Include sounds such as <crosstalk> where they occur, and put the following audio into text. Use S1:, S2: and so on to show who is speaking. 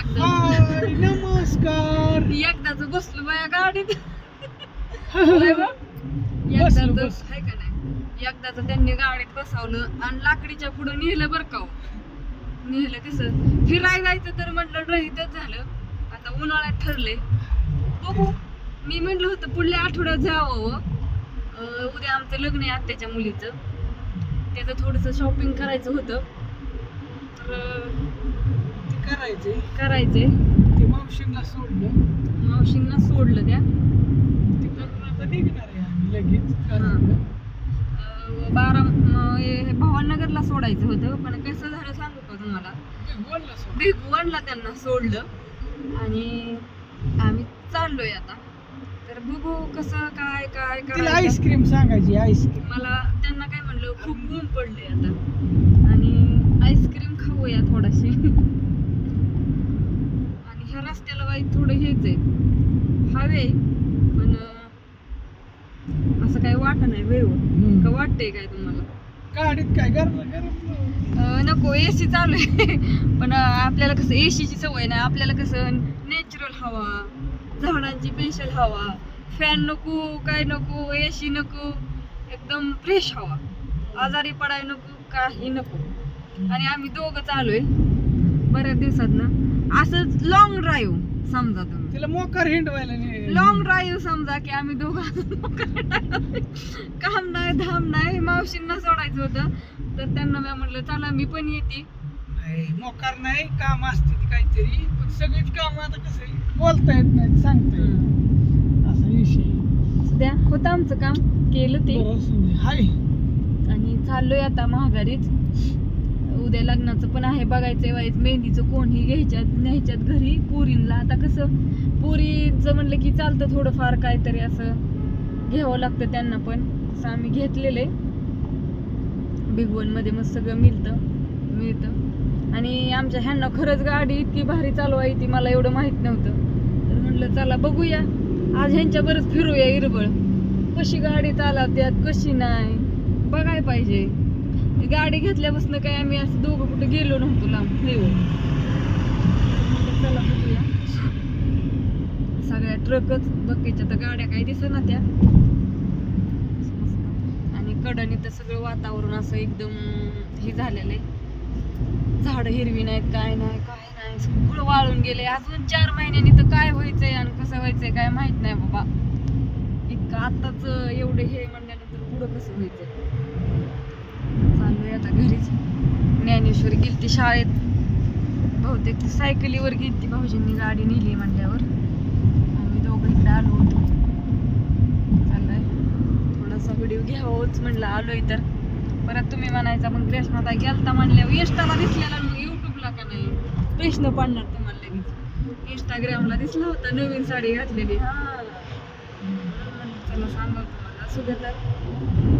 S1: हाय नमस्कार.
S2: एकदाच बसलो बाया गाडीत. होय बा? एकदाच
S1: बसलो, बसलो.
S2: हाय का नाही? एकदाच त्यांनी गाडीत बसवलं आणि लाकडीच्या पुढे नेलं बरं का हो. नेलं कसं? फिरायला जायचं तर म्हटलं रहितच झालं. आता उन्हाळ्यात ठरले बघू. मी म्हटलं होतं पुढल्या आठवड्यात जावं अं, उद्या आमचं लग्न आहे आत्याच्या मुलीचं. त्याचं थोडंसं शॉपिंग करायचं होतं. तर अं,
S1: ते करायचे.
S2: करायचंय
S1: ते मावशींना सोडलं.
S2: मावशींना सोडलं त्या.
S1: तिकडून आता निघणार आहे आम्ही लगेच कारण
S2: अं, बारा म- हे भवाननगरला सोडायचं होतं पण कसं झालं सांगू का तुम्हाला?
S1: बोलला सोड
S2: भिगवणला त्यांना सोडलं. आणि आम्ही चाललोय आता. तर बघू कसं काय काय
S1: तिला
S2: करायचं.
S1: आईस्क्रीम सांगायची आईस्क्रीम
S2: मला त्यांना काय म्हणलं खूप ऊन पडले आता आणि आईस्क्रीम खाऊया थोडाशी आणि ह्या रस्त्याला बाई थोडं हेच आहे हवे पण असं काही वाटत नाही वेळ का वाटतंय काय तुम्हाला?
S1: गाडीत काय गरम गरम
S2: अं, नको एसी चालू आहे. <laughs> पण आपल्याला कसं एसीची सवय नाही. आपल्याला कसं नॅचरल हवा झाडांची स्पेशल हवा. फॅन नको काय नको एसी नको. एकदम फ्रेश हवा. आजारी पडाय नको काही नको. आणि आम्ही दोघं चालू आहे. बऱ्याच दिवसात ना असंच लॉंग ड्राईव्ह समजा तुम्ही.
S1: तिला मोकार हिंडवायला नाही.
S2: लॉंग ड्राईव्ह समजा की आम्ही दोघं काम नाही धाम नाही मावशींना सोडायचं होतं. तर त्यांना मी म्हटलं चला मी पण येते.
S1: नाही, मोकार नाही काम असते ती काहीतरी. पण सगळीच काम आता कसं आहे, बोलता येत नाही सांगता येत नाही. असा विषय
S2: सध्या होतं आमचं काम केलं ते.
S1: बरं असू दे. हाय.
S2: आणि चाललोय आता महागारीच उद्या लग्नाचं पण आहे बघायचंय वाईज मेहंदीचं कोणी घ्यायच्यात न्यायच्यात घरी. पुरींला आता कसं पुरीचं म्हणलं की चालतं थोडंफार काहीतरी असं घ्यावं लागतं त्यांना पण. असं आम्ही घेतलेलं आहे बिग वनमध्ये मग सगळं मिळतं मिळतं. आणि आमच्या ह्यांना खरंच गाडी इतकी भारी चालवाय ती मला एवढं माहीत नव्हतं. तर म्हणलं चला बघूया. आज ह्यांच्या बरंच फिरूया इरबळ. कशी गाडी चालवत्यात कशी नाही बघाय पाहिजे. गाडी घेतल्यापासून काय आम्ही असं दोघं कुठं गेलो नव्हतो लांब. चला बघूया. सगळ्या ट्रकच बकेच्या तर गाड्या काही दिसत ना त्या. आणि कडाने तर सगळं वातावरण असं एकदम हे झालेलं आहे. झाड हिरवी नाहीत काय नाही काय नाही. सगळं वाळून गेले अजून चार महिन्यांनी तर काय व्हायचंय आणि कसं व्हायचंय काय माहीत नाही बाबा. इतकं आताच एवढं हे म्हणल्यानंतर पुढं कसं व्हायचंय? आता घरीच. ज्ञानेश्वर गेलती शाळेत. बहुतेक सायकलीवर सायकलीवर गेलती भाऊजींनी गाडी नेली म्हणल्यावर. आम्ही दोघं इकडे आलो होतो. चाललंय. थोडासा व्हिडिओ घ्यावंच म्हणलं आलोय तर. परत तुम्ही म्हणायचा मग ग्रेसमाता गेलता म्हणल्यावर इंस्टाला दिसलेला मग युट्यूबला का नाही? प्रश्न पडणार तुम्हाला लगेच. इंस्टाग्रामला दिसला होता नवीन साडी घातलेली. हा. चला सांगा तुम्हाला. असू तर.